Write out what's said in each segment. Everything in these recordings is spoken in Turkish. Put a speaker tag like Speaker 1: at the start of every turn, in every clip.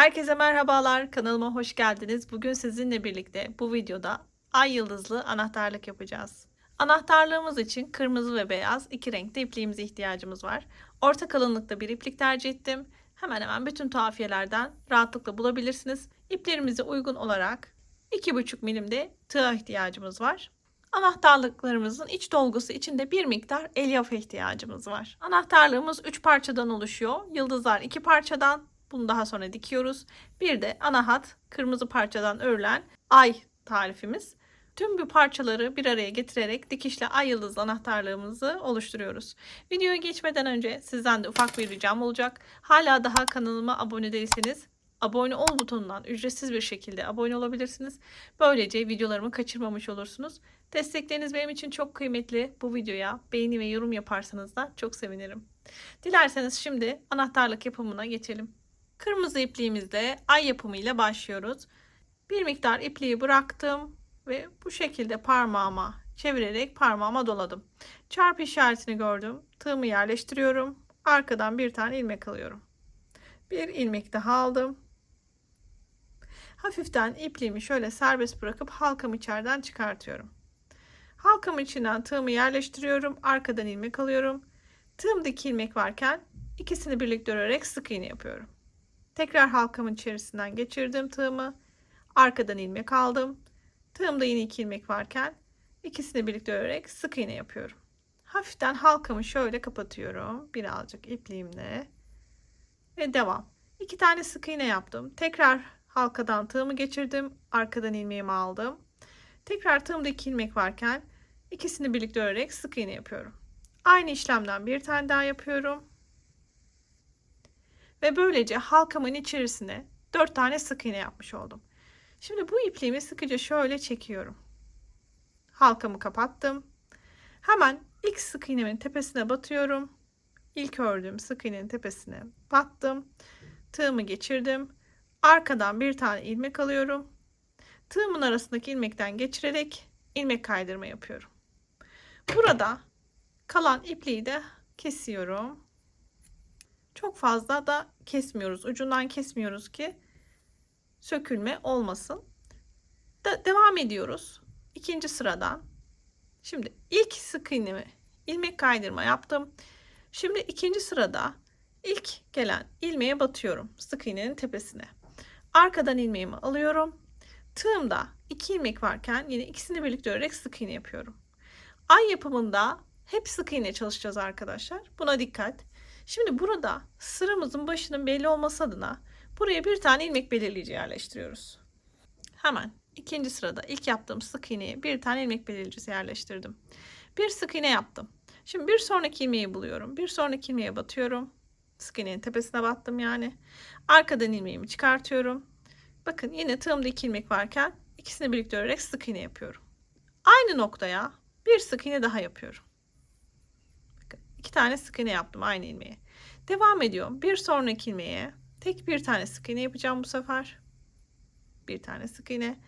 Speaker 1: Herkese merhabalar. Kanalıma hoş geldiniz. Bugün sizinle birlikte bu videoda ay yıldızlı anahtarlık yapacağız. Anahtarlığımız için kırmızı ve beyaz iki renkte ipliğimize ihtiyacımız var. Orta kalınlıkta bir iplik tercih ettim. Hemen hemen bütün tuhafiyelerden rahatlıkla bulabilirsiniz. İplerimize uygun olarak 2,5 milimde tığa ihtiyacımız var. Anahtarlıklarımızın iç dolgusu içinde bir miktar elyaf ihtiyacımız var. Anahtarlığımız 3 parçadan oluşuyor. Yıldızlar 2 parçadan, bunu daha sonra dikiyoruz. Bir de ana hat kırmızı parçadan örülen ay tarifimiz. Tüm bu parçaları bir araya getirerek dikişle ay yıldız anahtarlığımızı oluşturuyoruz. Videoya geçmeden önce sizden de ufak bir ricam olacak. Hala daha kanalıma abone değilseniz abone ol butonundan ücretsiz bir şekilde abone olabilirsiniz. Böylece videolarımı kaçırmamış olursunuz. Destekleriniz benim için çok kıymetli. Bu videoya beğeni ve yorum yaparsanız da çok sevinirim. Dilerseniz şimdi anahtarlık yapımına geçelim. Kırmızı ipliğimizle ay yapımıyla başlıyoruz. Bir miktar ipliği bıraktım ve bu şekilde parmağıma çevirerek parmağıma doladım. Çarpı işaretini gördüm. Tığımı yerleştiriyorum. Arkadan bir tane ilmek alıyorum. Bir ilmek daha aldım. Hafiften ipliğimi şöyle serbest bırakıp halkamı içeriden çıkartıyorum. Halkamın içinden tığımı yerleştiriyorum. Arkadan ilmek alıyorum. Tığımdaki ilmek varken ikisini birlikte örerek sık iğne yapıyorum. Tekrar halkamın içerisinden geçirdim tığımı. Arkadan ilmek aldım. Tığımda yine iki ilmek varken ikisini birlikte örerek sık iğne yapıyorum. Hafiften halkamı şöyle kapatıyorum. Birazcık ipliğimle. Ve devam. İki tane sık iğne yaptım. Tekrar halkadan tığımı geçirdim. Arkadan ilmeğimi aldım. Tekrar tığımda iki ilmek varken ikisini birlikte örerek sık iğne yapıyorum. Aynı işlemden bir tane daha yapıyorum. Ve böylece halkamın içerisine 4 tane sık iğne yapmış oldum. Şimdi bu ipliğimi sıkıca şöyle çekiyorum. Halkamı kapattım. Hemen ilk sık iğnemin tepesine batıyorum. İlk ördüğüm sık iğnenin tepesine battım. Tığımı geçirdim. Arkadan bir tane ilmek alıyorum. Tığımın arasındaki ilmekten geçirerek ilmek kaydırma yapıyorum. Burada kalan ipliği de kesiyorum. Çok fazla da kesmiyoruz. Ucundan kesmiyoruz ki sökülme olmasın. Da devam ediyoruz. İkinci sıradan. Şimdi ilk sık iğnemi ilmek kaydırma yaptım. Şimdi ikinci sırada ilk gelen ilmeğe batıyorum. Sık iğnenin tepesine. Arkadan ilmeğimi alıyorum. Tığımda iki ilmek varken yine ikisini birlikte örerek sık iğne yapıyorum. Ay yapımında hep sık iğne çalışacağız arkadaşlar. Buna dikkat. Şimdi burada sıramızın başının belli olması adına buraya bir tane ilmek belirleyici yerleştiriyoruz. Hemen ikinci sırada ilk yaptığım sık iğneye bir tane ilmek belirleyicisi yerleştirdim. Bir sık iğne yaptım. Şimdi bir sonraki ilmeği buluyorum. Bir sonraki ilmeğe batıyorum. Sık iğnenin tepesine battım yani. Arkadan ilmeğimi çıkartıyorum. Bakın yine tığımda iki ilmek varken ikisini birlikte örerek sık iğne yapıyorum. Aynı noktaya bir sık iğne daha yapıyorum. İki tane sık iğne yaptım aynı ilmeğe. Devam ediyorum. Bir sonraki ilmeğe tek bir tane sık iğne yapacağım bu sefer. Bir tane sık iğne.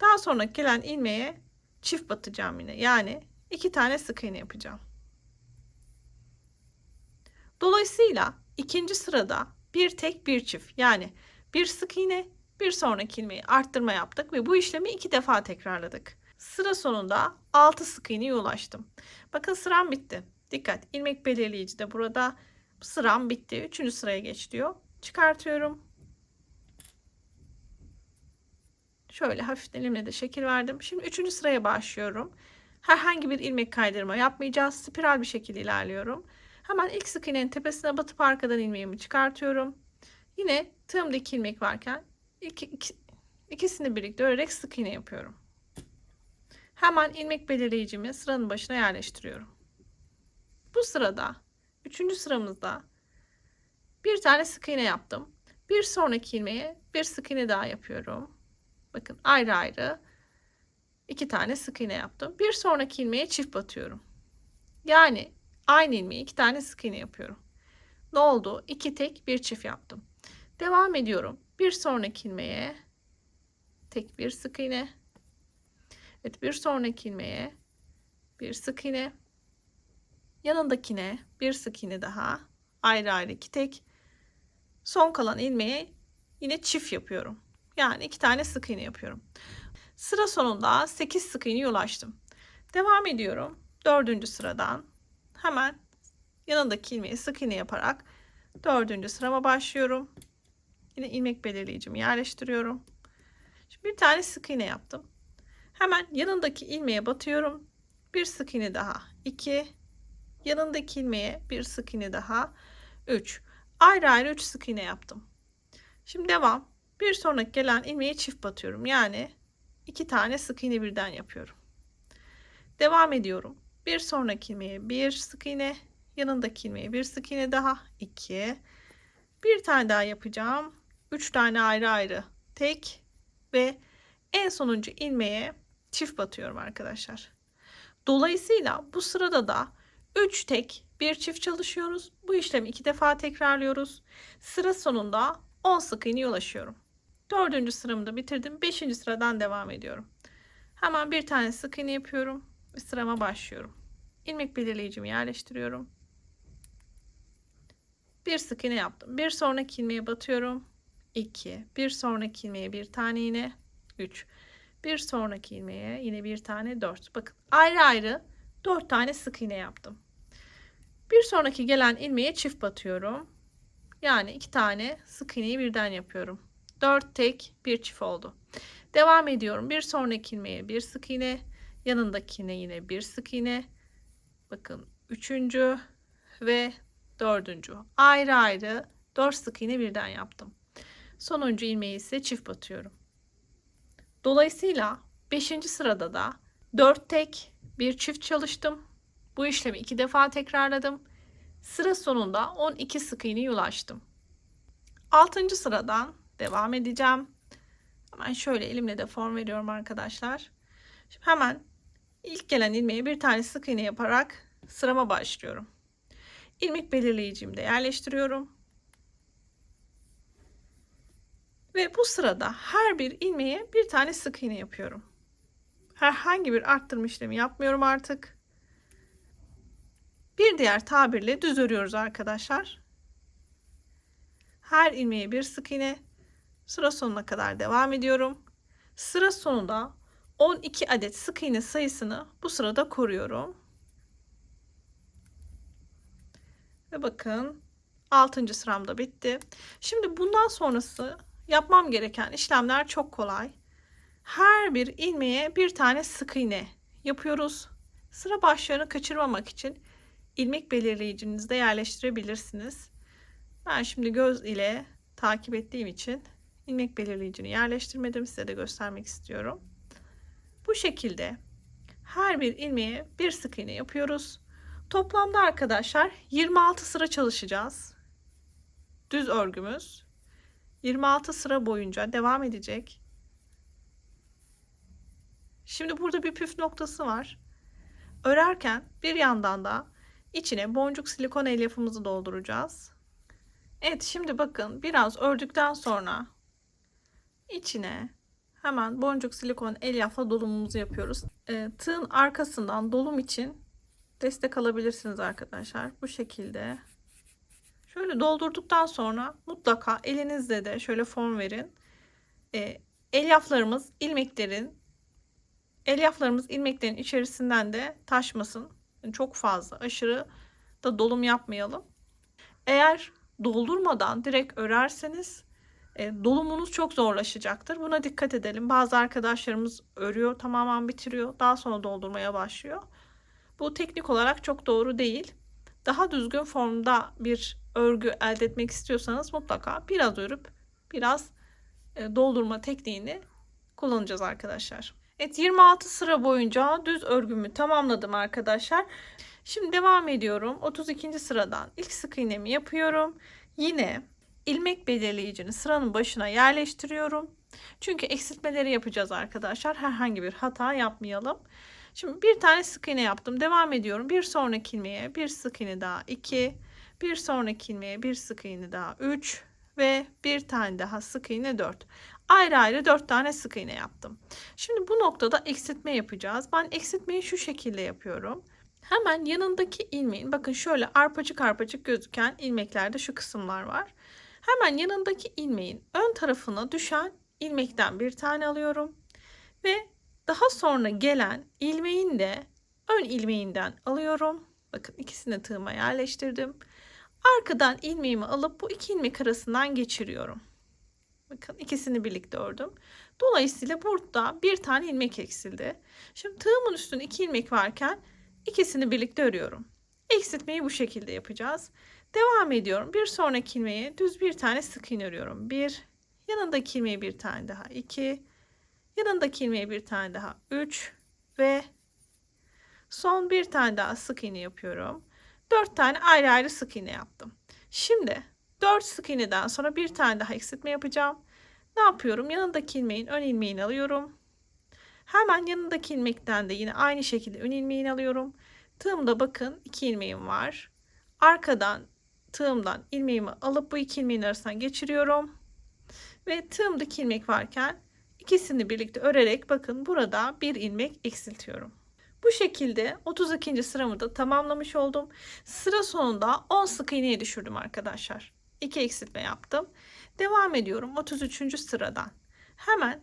Speaker 1: Daha sonra gelen ilmeğe çift batacağım yine. Yani iki tane sık iğne yapacağım. Dolayısıyla ikinci sırada bir tek bir çift yani bir sık iğne bir sonraki ilmeği arttırma yaptık ve bu işlemi iki defa tekrarladık. Sıra sonunda 6 sık iğneye ulaştım. Bakın sıram bitti. Dikkat ilmek belirleyici de burada sıram bitti. Üçüncü sıraya geç diyor. Çıkartıyorum. Şöyle hafiften elimle de şekil verdim. Şimdi üçüncü sıraya başlıyorum. Herhangi bir ilmek kaydırma yapmayacağız. Spiral bir şekilde ilerliyorum. Hemen ilk sık iğnenin tepesine batıp arkadan ilmeğimi çıkartıyorum. Yine tığımda iki ilmek varken iki, iki, ikisini birlikte örerek sık iğne yapıyorum. Hemen ilmek belirleyicimi sıranın başına yerleştiriyorum. Bu sırada üçüncü sıramızda bir tane sık iğne yaptım. Bir sonraki ilmeğe bir sık iğne daha yapıyorum. Bakın ayrı ayrı iki tane sık iğne yaptım. Bir sonraki ilmeğe çift batıyorum. Yani aynı ilmeği iki tane sık iğne yapıyorum. Ne oldu? İki tek bir çift yaptım. Devam ediyorum. Bir sonraki ilmeğe tek bir sık iğne. Evet bir sonraki ilmeğe bir sık iğne. Yanındakine bir sık iğne daha. Ayrı ayrı iki tek. Son kalan ilmeğe yine çift yapıyorum. Yani iki tane sık iğne yapıyorum. Sıra sonunda 8 sık iğneye ulaştım. Devam ediyorum. Dördüncü sıradan hemen yanındaki ilmeği sık iğne yaparak dördüncü sırama başlıyorum. Yine ilmek belirleyicimi yerleştiriyorum. Şimdi bir tane sık iğne yaptım. Hemen yanındaki ilmeğe batıyorum. Bir sık iğne daha. 2 yanındaki ilmeğe bir sık iğne daha. 3 ayrı ayrı 3 sık iğne yaptım. Şimdi devam. Bir sonraki gelen ilmeğe çift batıyorum. Yani iki tane sık iğne birden yapıyorum. Devam ediyorum. Bir sonraki ilmeğe bir sık iğne, yanındaki ilmeğe bir sık iğne daha. 2 bir tane daha yapacağım. 3 tane ayrı ayrı tek ve en sonuncu ilmeğe çift batıyorum arkadaşlar. Dolayısıyla bu sırada da 3 tek bir çift çalışıyoruz. Bu işlemi iki defa tekrarlıyoruz. Sıra sonunda 10 sık iğneye ulaşıyorum. Dördüncü sıramı da bitirdim. Beşinci sıradan devam ediyorum. Hemen bir tane sık iğne yapıyorum ve sırama başlıyorum. İlmek belirleyicimi yerleştiriyorum. Bir sık iğne yaptım. Bir sonraki ilmeğe batıyorum. 2. Bir sonraki ilmeğe bir tane iğne. 3. Bir sonraki ilmeğe yine bir tane 4. Bakın ayrı ayrı 4 tane sık iğne yaptım. Bir sonraki gelen ilmeğe çift batıyorum. Yani iki tane sık iğneyi birden yapıyorum. 4 tek bir çift oldu. Devam ediyorum. Bir sonraki ilmeğe bir sık iğne. Yanındakine yine bir sık iğne. Bakın üçüncü ve dördüncü. Ayrı ayrı 4 sık iğne birden yaptım. Sonuncu ilmeği ise çift batıyorum. Dolayısıyla 5. sırada da 4 tek bir çift çalıştım. Bu işlemi iki defa tekrarladım. Sıra sonunda 12 sık iğneye ulaştım. 6. sıradan devam edeceğim. Hemen şöyle elimle de form veriyorum arkadaşlar. Şimdi hemen ilk gelen ilmeğe bir tane sık iğne yaparak sırama başlıyorum. İlmek belirleyicimi de yerleştiriyorum. Ve bu sırada her bir ilmeğe bir tane sık iğne yapıyorum. Herhangi bir arttırma işlemi yapmıyorum artık. Bir diğer tabirle düz örüyoruz arkadaşlar. Her ilmeğe bir sık iğne. Sıra sonuna kadar devam ediyorum. Sıra sonunda 12 adet sık iğne sayısını bu sırada koruyorum. Ve bakın 6. sıram da bitti. Şimdi bundan sonrası yapmam gereken işlemler çok kolay. Her bir ilmeğe bir tane sık iğne yapıyoruz. Sıra başlarını kaçırmamak için ilmek belirleyicinizde yerleştirebilirsiniz. Ben şimdi göz ile takip ettiğim için ilmek belirleyicini yerleştirmedim. Size de göstermek istiyorum. Bu şekilde her bir ilmeğe bir sık iğne yapıyoruz. Toplamda arkadaşlar 26 sıra çalışacağız. Düz örgümüz 26 sıra boyunca devam edecek. Şimdi burada bir püf noktası var. Örerken bir yandan da içine boncuk silikon elyafımızı dolduracağız. Evet şimdi bakın biraz ördükten sonra içine hemen boncuk silikon elyafla dolumumuzu yapıyoruz. E, tığın arkasından dolum için destek alabilirsiniz arkadaşlar. Bu şekilde. Şöyle doldurduktan sonra mutlaka elinizle de şöyle form verin. E, elyaflarımız ilmeklerin elyaflarımız ilmeklerin içerisinden de taşmasın. Yani çok fazla aşırı da dolum yapmayalım. Eğer doldurmadan direkt örerseniz e, dolumunuz çok zorlaşacaktır. Buna dikkat edelim. Bazı arkadaşlarımız örüyor, tamamen bitiriyor, daha sonra doldurmaya başlıyor. Bu teknik olarak çok doğru değil. Daha düzgün formda bir örgü elde etmek istiyorsanız mutlaka biraz örüp biraz e, doldurma tekniğini kullanacağız arkadaşlar. Evet 26 sıra boyunca düz örgümü tamamladım arkadaşlar. Şimdi devam ediyorum. 32. sıradan ilk sık iğnemi yapıyorum. Yine ilmek belirleyicini sıranın başına yerleştiriyorum. Çünkü eksiltmeleri yapacağız arkadaşlar. Herhangi bir hata yapmayalım. Şimdi bir tane sık iğne yaptım. Devam ediyorum. Bir sonraki ilmeğe bir sık iğne daha 2. Bir sonraki ilmeğe bir sık iğne daha 3 ve bir tane daha sık iğne 4. Ayrı ayrı 4 tane sık iğne yaptım. Şimdi bu noktada eksiltme yapacağız. Ben eksiltmeyi şu şekilde yapıyorum. Hemen yanındaki ilmeğin bakın şöyle arpacık arpacık gözüken ilmeklerde şu kısımlar var. Hemen yanındaki ilmeğin ön tarafına düşen ilmekten bir tane alıyorum. Ve daha sonra gelen ilmeğin de ön ilmeğinden alıyorum. Bakın ikisini tığıma yerleştirdim. Arkadan ilmeğimi alıp bu iki ilmek arasından geçiriyorum. Bakın ikisini birlikte ördüm. Dolayısıyla burada bir tane ilmek eksildi. Şimdi tığımın üstünde iki ilmek varken ikisini birlikte örüyorum. Eksiltmeyi bu şekilde yapacağız. Devam ediyorum. Bir sonraki ilmeğe düz bir tane sık iğne örüyorum. Bir, yanındaki ilmeğe bir tane daha. iki, yanındaki ilmeğe bir tane daha. Üç ve son bir tane daha sık iğne yapıyorum. Dört tane ayrı ayrı sık iğne yaptım. Şimdi 4 sık iğneden sonra bir tane daha eksiltme yapacağım. Ne yapıyorum? Yanındaki ilmeğin ön ilmeğini alıyorum. Hemen yanındaki ilmekten de yine aynı şekilde ön ilmeğini alıyorum. Tığımda bakın iki ilmeğim var. Arkadan tığımdan ilmeğimi alıp bu iki ilmeğin arasından geçiriyorum. Ve tığımdaki ilmek varken ikisini birlikte örerek bakın burada bir ilmek eksiltiyorum. Bu şekilde 32. sıramı da tamamlamış oldum. Sıra sonunda 10 sık iğneye düşürdüm arkadaşlar. 2 eksiltme yaptım. Devam ediyorum 33. sıradan. Hemen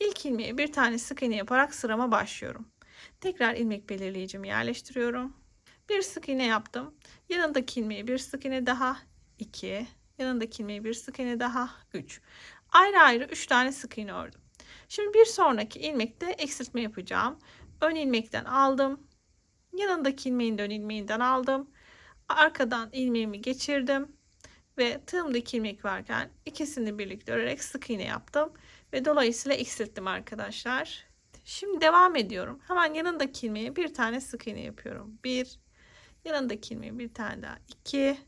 Speaker 1: ilk ilmeğe bir tane sık iğne yaparak sırama başlıyorum. Tekrar ilmek belirleyicimi yerleştiriyorum. Bir sık iğne yaptım. Yanındaki ilmeğe bir sık iğne daha 2. Yanındaki ilmeğe bir sık iğne daha 3. Ayrı ayrı 3 tane sık iğne ördüm. Şimdi bir sonraki ilmekte eksiltme yapacağım. Ön ilmekten aldım. Yanındaki ilmeğin de ön ilmeğinden aldım. Arkadan ilmeğimi geçirdim ve tığımdaki ilmek varken ikisini birlikte örerek sık iğne yaptım ve dolayısıyla eksilttim arkadaşlar. Şimdi devam ediyorum. Hemen yanındaki ilmeğe bir tane sık iğne yapıyorum. Bir, yanındaki ilmeğe bir tane daha iki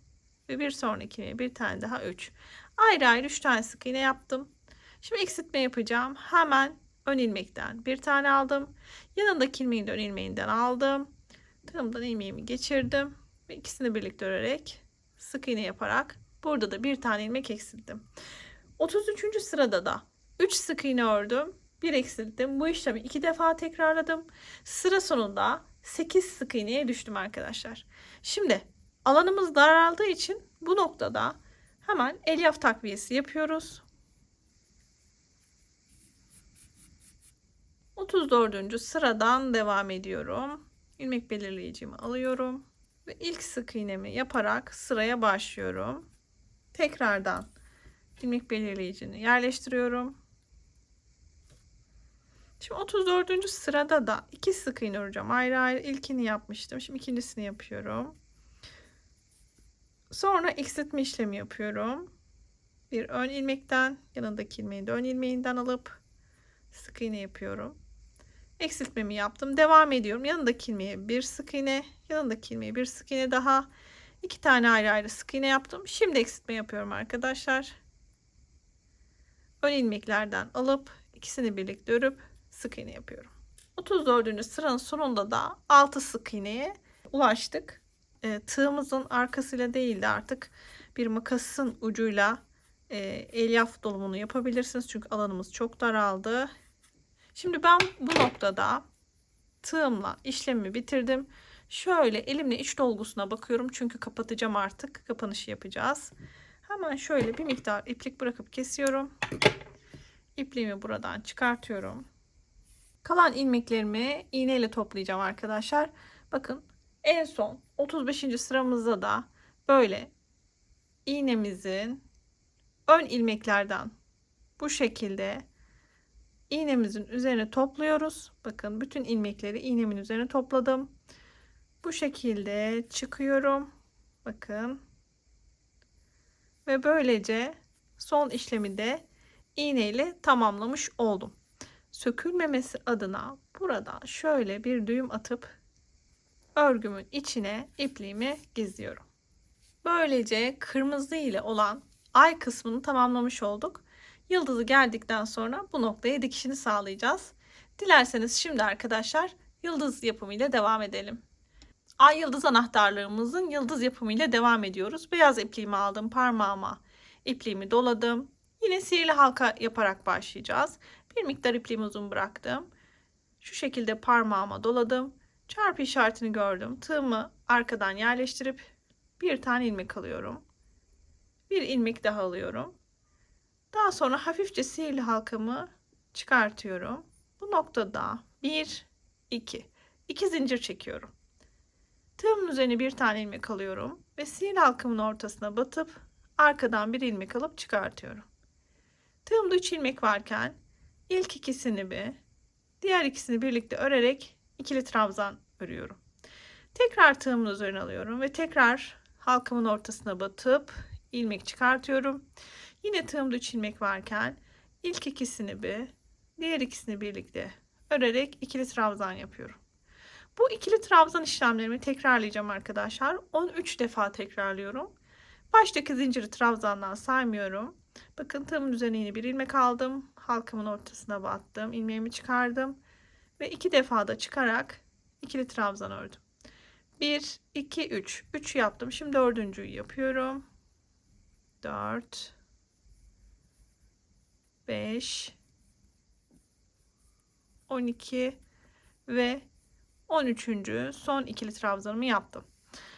Speaker 1: ve bir sonraki ilmeğe bir tane daha üç. Ayrı ayrı üç tane sık iğne yaptım. Şimdi eksiltme yapacağım. Hemen ön ilmekten bir tane aldım. Yanındaki ilmeğin de ön ilmeğinden aldım. Tığımdan ilmeğimi geçirdim ve ikisini birlikte örerek sık iğne yaparak Burada da bir tane ilmek eksilttim. 33. sırada da 3 sık iğne ördüm. 1 eksilttim. Bu işlemi 2 defa tekrarladım. Sıra sonunda 8 sık iğneye düştüm arkadaşlar. Şimdi alanımız daraldığı için bu noktada hemen elyaf takviyesi yapıyoruz. 34. sıradan devam ediyorum. İlmek belirleyicimi alıyorum ve ilk sık iğnemi yaparak sıraya başlıyorum. Tekrardan ilmek belirleyicini yerleştiriyorum. Şimdi 34. sırada da iki sık iğne öreceğim. Ayrı ayrı ilkini yapmıştım. Şimdi ikincisini yapıyorum. Sonra eksiltme işlemi yapıyorum. Bir ön ilmekten yanındaki ilmeği de ön ilmeğinden alıp sık iğne yapıyorum. Eksiltmemi yaptım. Devam ediyorum. Yanındaki ilmeğe bir sık iğne, yanındaki ilmeğe bir sık iğne daha İki tane ayrı ayrı sık iğne yaptım. Şimdi eksiltme yapıyorum arkadaşlar. Ön ilmeklerden alıp ikisini birlikte örüp sık iğne yapıyorum. 34. sıranın sonunda da 6 sık iğneye ulaştık. E, tığımızın arkasıyla değil de artık bir makasın ucuyla e, elyaf dolumunu yapabilirsiniz. Çünkü alanımız çok daraldı. Şimdi ben bu noktada tığımla işlemi bitirdim. Şöyle elimle iç dolgusuna bakıyorum. Çünkü kapatacağım artık. Kapanışı yapacağız. Hemen şöyle bir miktar iplik bırakıp kesiyorum. İpliğimi buradan çıkartıyorum. Kalan ilmeklerimi iğneyle toplayacağım arkadaşlar. Bakın en son 35. sıramızda da böyle iğnemizin ön ilmeklerden bu şekilde iğnemizin üzerine topluyoruz. Bakın bütün ilmekleri iğnemin üzerine topladım. Bu şekilde çıkıyorum. Bakın. Ve böylece son işlemi de iğne ile tamamlamış oldum. Sökülmemesi adına burada şöyle bir düğüm atıp örgümün içine ipliğimi gizliyorum. Böylece kırmızı ile olan ay kısmını tamamlamış olduk. Yıldızı geldikten sonra bu noktaya dikişini sağlayacağız. Dilerseniz şimdi arkadaşlar yıldız yapımıyla devam edelim. Ay yıldız anahtarlığımızın yıldız yapımıyla devam ediyoruz. Beyaz ipliğimi aldım parmağıma ipliğimi doladım. Yine sihirli halka yaparak başlayacağız. Bir miktar ipliğimi uzun bıraktım. Şu şekilde parmağıma doladım. Çarpı işaretini gördüm. Tığımı arkadan yerleştirip bir tane ilmek alıyorum. bir ilmek daha alıyorum. Daha sonra hafifçe sihirli halkamı çıkartıyorum. Bu noktada 1 2 2 zincir çekiyorum. Tığımın üzerine bir tane ilmek alıyorum ve sihirli halkamın ortasına batıp arkadan bir ilmek alıp çıkartıyorum. Tığımda 3 ilmek varken ilk ikisini bir, diğer ikisini birlikte örerek ikili trabzan örüyorum. Tekrar tığımın üzerine alıyorum ve tekrar halkamın ortasına batıp ilmek çıkartıyorum. Yine tığımda 3 ilmek varken ilk ikisini bir, diğer ikisini birlikte örerek ikili trabzan yapıyorum. Bu ikili trabzan işlemlerimi tekrarlayacağım arkadaşlar. 13 defa tekrarlıyorum. Baştaki zinciri trabzandan saymıyorum. Bakın tığımın üzerine yine bir ilmek aldım. Halkamın ortasına battım. ilmeğimi çıkardım. Ve iki defa da çıkarak ikili trabzan ördüm. 1, 2, 3. 3 yaptım. Şimdi dördüncüyü yapıyorum. 4, 5, 12 ve 13. son ikili trabzanımı yaptım.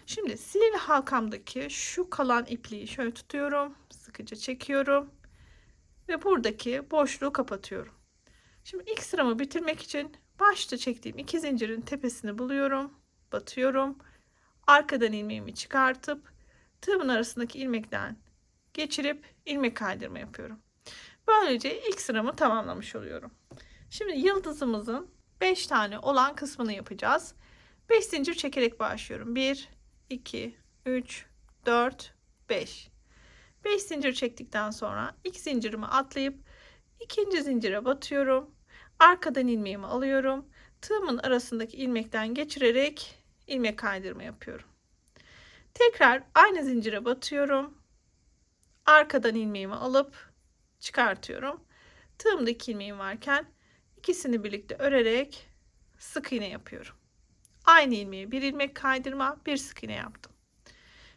Speaker 1: Şimdi sihirli halkamdaki şu kalan ipliği şöyle tutuyorum. Sıkıca çekiyorum. Ve buradaki boşluğu kapatıyorum. Şimdi ilk sıramı bitirmek için başta çektiğim iki zincirin tepesini buluyorum. Batıyorum. Arkadan ilmeğimi çıkartıp tığımın arasındaki ilmekten geçirip ilmek kaydırma yapıyorum. Böylece ilk sıramı tamamlamış oluyorum. Şimdi yıldızımızın 5 tane olan kısmını yapacağız. 5 zincir çekerek başlıyorum. 1, 2, 3, 4, 5. 5 zincir çektikten sonra ilk zincirimi atlayıp ikinci zincire batıyorum. Arkadan ilmeğimi alıyorum. Tığımın arasındaki ilmekten geçirerek ilmek kaydırma yapıyorum. Tekrar aynı zincire batıyorum. Arkadan ilmeğimi alıp çıkartıyorum. Tığımdaki ilmeğim varken ikisini birlikte örerek sık iğne yapıyorum. Aynı ilmeği bir ilmek kaydırma, bir sık iğne yaptım.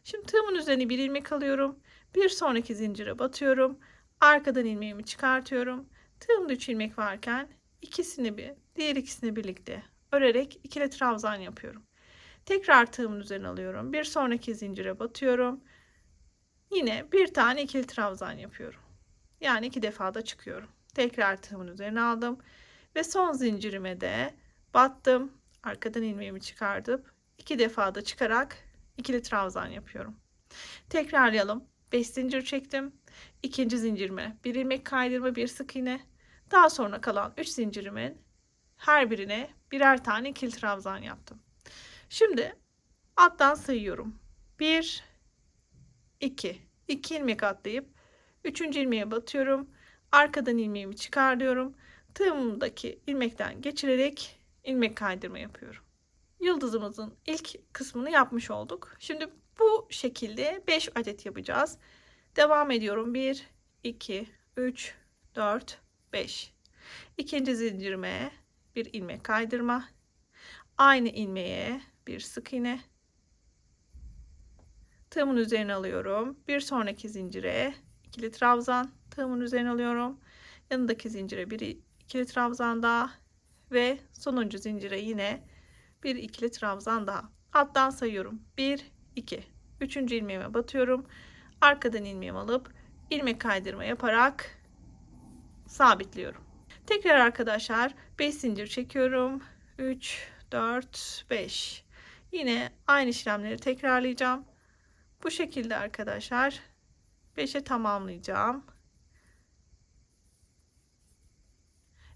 Speaker 1: Şimdi tığımın üzerine bir ilmek alıyorum. Bir sonraki zincire batıyorum. Arkadan ilmeğimi çıkartıyorum. Tığımda 3 ilmek varken ikisini bir, diğer ikisini birlikte örerek ikili trabzan yapıyorum. Tekrar tığımın üzerine alıyorum. Bir sonraki zincire batıyorum. Yine bir tane ikili trabzan yapıyorum. Yani iki defa da çıkıyorum. Tekrar tığımın üzerine aldım ve son zincirime de battım. Arkadan ilmeğimi çıkartıp iki defa da çıkarak ikili trabzan yapıyorum. Tekrarlayalım. 5 zincir çektim. İkinci zincirime bir ilmek kaydırma, bir sık iğne. Daha sonra kalan 3 zincirimin her birine birer tane ikili trabzan yaptım. Şimdi alttan sayıyorum. 1 2 2 ilmek atlayıp 3. ilmeğe batıyorum. Arkadan ilmeğimi çıkarıyorum. Tığımdaki ilmekten geçirerek ilmek kaydırma yapıyorum. Yıldızımızın ilk kısmını yapmış olduk. Şimdi bu şekilde 5 adet yapacağız. Devam ediyorum. 1, 2, 3, 4, 5. İkinci zincirime bir ilmek kaydırma. Aynı ilmeğe bir sık iğne. Tığımın üzerine alıyorum. Bir sonraki zincire ikili trabzan. Tığımın üzerine alıyorum. Yanındaki zincire bir ikili trabzan daha ve sonuncu zincire yine bir ikili trabzan daha. Alttan sayıyorum. 1 2 Üçüncü ilmeğime batıyorum. Arkadan ilmeğimi alıp ilmek kaydırma yaparak sabitliyorum. Tekrar arkadaşlar 5 zincir çekiyorum. 3 4 5. Yine aynı işlemleri tekrarlayacağım. Bu şekilde arkadaşlar 5'e tamamlayacağım.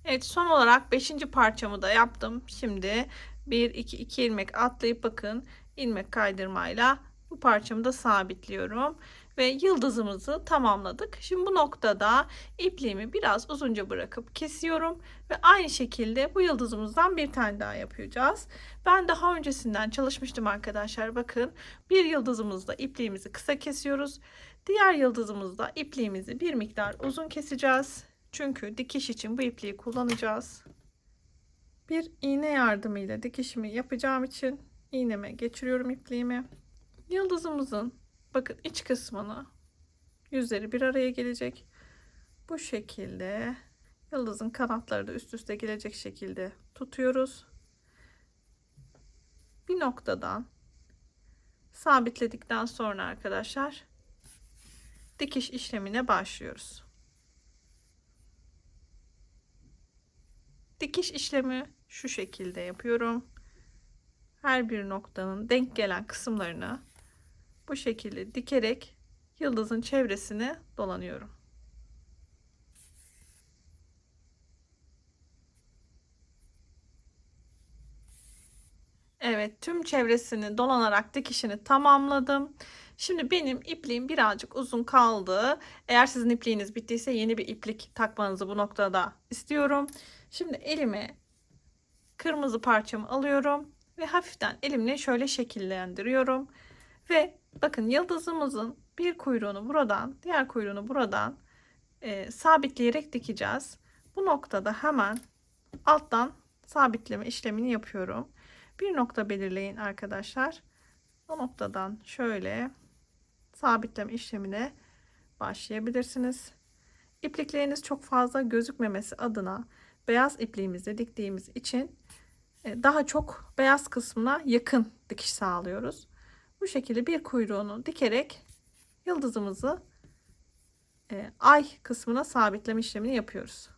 Speaker 1: Evet son olarak 5. parçamı da yaptım. Şimdi 1 2 2 ilmek atlayıp bakın ilmek kaydırmayla bu parçamı da sabitliyorum ve yıldızımızı tamamladık. Şimdi bu noktada ipliğimi biraz uzunca bırakıp kesiyorum ve aynı şekilde bu yıldızımızdan bir tane daha yapacağız. Ben daha öncesinden çalışmıştım arkadaşlar. Bakın bir yıldızımızda ipliğimizi kısa kesiyoruz. Diğer yıldızımızda ipliğimizi bir miktar uzun keseceğiz. Çünkü dikiş için bu ipliği kullanacağız. Bir iğne yardımıyla dikişimi yapacağım için iğneme geçiriyorum ipliğimi. Yıldızımızın bakın iç kısmını yüzleri bir araya gelecek. Bu şekilde yıldızın kanatları da üst üste gelecek şekilde tutuyoruz. Bir noktadan sabitledikten sonra arkadaşlar dikiş işlemine başlıyoruz. Dikiş işlemi şu şekilde yapıyorum. Her bir noktanın denk gelen kısımlarını bu şekilde dikerek yıldızın çevresini dolanıyorum. Evet, tüm çevresini dolanarak dikişini tamamladım. Şimdi benim ipliğim birazcık uzun kaldı. Eğer sizin ipliğiniz bittiyse yeni bir iplik takmanızı bu noktada istiyorum. Şimdi elime kırmızı parçamı alıyorum ve hafiften elimle şöyle şekillendiriyorum. Ve bakın yıldızımızın bir kuyruğunu buradan, diğer kuyruğunu buradan e, sabitleyerek dikeceğiz. Bu noktada hemen alttan sabitleme işlemini yapıyorum. Bir nokta belirleyin arkadaşlar. O noktadan şöyle sabitleme işlemine başlayabilirsiniz. İplikleriniz çok fazla gözükmemesi adına beyaz ipliğimizi diktiğimiz için e, daha çok beyaz kısmına yakın dikiş sağlıyoruz. Bu şekilde bir kuyruğunu dikerek yıldızımızı e, ay kısmına sabitleme işlemini yapıyoruz.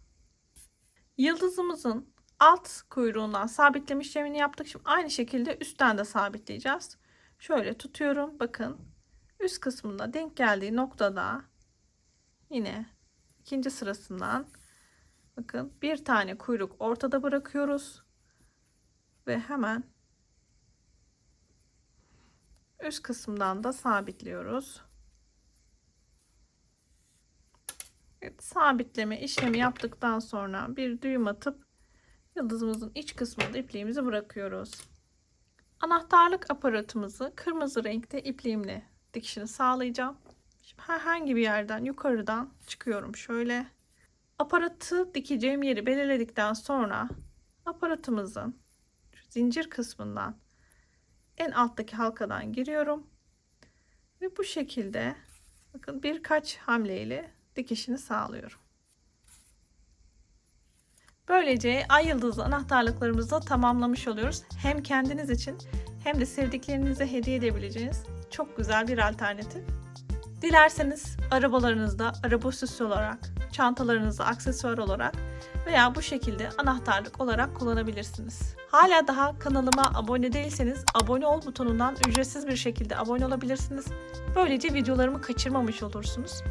Speaker 1: Yıldızımızın alt kuyruğundan sabitleme işlemini yaptık. Şimdi aynı şekilde üstten de sabitleyeceğiz. Şöyle tutuyorum. Bakın üst kısmında denk geldiği noktada yine ikinci sırasından bakın bir tane kuyruk ortada bırakıyoruz ve hemen üst kısımdan da sabitliyoruz. Evet, sabitleme işlemi yaptıktan sonra bir düğüm atıp yıldızımızın iç kısmında ipliğimizi bırakıyoruz. Anahtarlık aparatımızı kırmızı renkte ipliğimle dikişini sağlayacağım. Şimdi herhangi bir yerden yukarıdan çıkıyorum şöyle. Aparatı dikeceğim yeri belirledikten sonra aparatımızın zincir kısmından en alttaki halkadan giriyorum. Ve bu şekilde bakın birkaç hamleyle dikişini sağlıyorum. Böylece ay yıldızlı anahtarlıklarımızı tamamlamış oluyoruz. Hem kendiniz için hem de sevdiklerinize hediye edebileceğiniz çok güzel bir alternatif. Dilerseniz arabalarınızda araba süsü olarak, çantalarınızda aksesuar olarak veya bu şekilde anahtarlık olarak kullanabilirsiniz. Hala daha kanalıma abone değilseniz abone ol butonundan ücretsiz bir şekilde abone olabilirsiniz. Böylece videolarımı kaçırmamış olursunuz.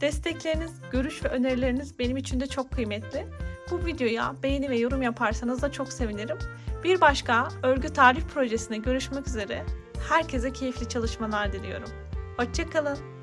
Speaker 1: Destekleriniz, görüş ve önerileriniz benim için de çok kıymetli. Bu videoya beğeni ve yorum yaparsanız da çok sevinirim. Bir başka örgü tarif projesine görüşmek üzere. Herkese keyifli çalışmalar diliyorum. Hoşçakalın.